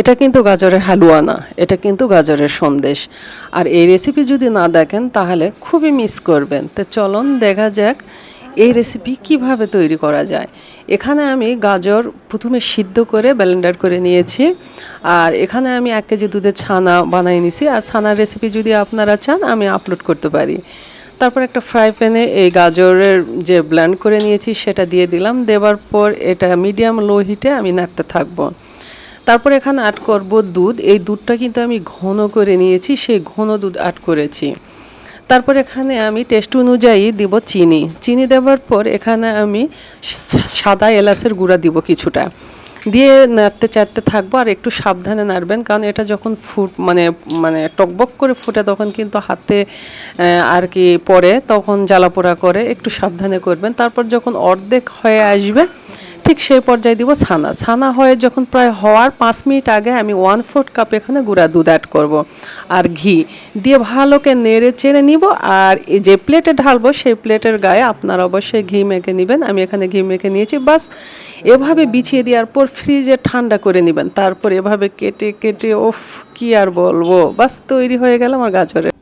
এটা কিন্তু গাজরের হালুয়া না এটা কিন্তু গাজরের সন্দেশ। আর এই রেসিপি যদি না দেখেন, তাহলে খুবই মিস করবেন। তো চলুন দেখা যাক এই রেসিপি কীভাবে তৈরি করা যায়। এখানে আমি গাজর প্রথমে সিদ্ধ করে ব্লেন্ডার করে নিয়েছি। আর এখানে আমি এক কেজি দুধের ছানা বানিয়ে নিয়েছি আর ছানার রেসিপি যদি আপনারা চান, আমি আপলোড করতে পারি। তারপর একটা ফ্রাই প্যানে এই গাজরের যে ব্লেন্ড করে নিয়েছি, সেটা দিয়ে দিলাম। দেওয়ার পর এটা মিডিয়াম লো হিটে আমি নাড়তে থাকব। তারপর এখানে অ্যাড করব দুধ। এই দুধটা কিন্তু আমি ঘন করে নিয়েছি, সেই ঘন দুধ অ্যাড করেছি। তারপর এখানে আমি টেস্ট অনুযায়ী দিব চিনি। চিনি দেওয়ার পর এখানে আমি সাদা এলাচের গুঁড়া দিব কিছুটা। দিয়ে নাড়তে চাড়তে থাকব আর একটু সাবধানে নাড়বেন, কারণ এটা যখন ফুট মানে মানে টকবক করে ফুটে তখন কিন্তু হাতে আর কি পরে তখন জ্বালা পোড়া করে একটু সাবধানে করবেন। তারপর যখন অর্ধেক হয়ে আসবে ঠিক সেই পর্যায়ে দিব ছানা। ছানা হয়ে যখন প্রায় হওয়ার পাঁচ মিনিট আগে আমি ওয়ান ফোর্থ কাপ এখানে গুঁড়া দুধ অ্যাড করব আর ঘি। দিয়ে ভালোকে নেড়ে চেড়ে নিব আর যে প্লেটে ঢালবো সেই প্লেটের গায়ে আপনারা অবশ্যই ঘি মেখে নেবেন। আমি এখানে ঘি মেখে নিয়েছি। বাস এভাবে বিছিয়ে দেওয়ার পর ফ্রিজে ঠান্ডা করে নেবেন। তারপর এভাবে কেটে কেটে ওফ কি আর বলব? বাস তৈরি হয়ে গেল আমার গাজরের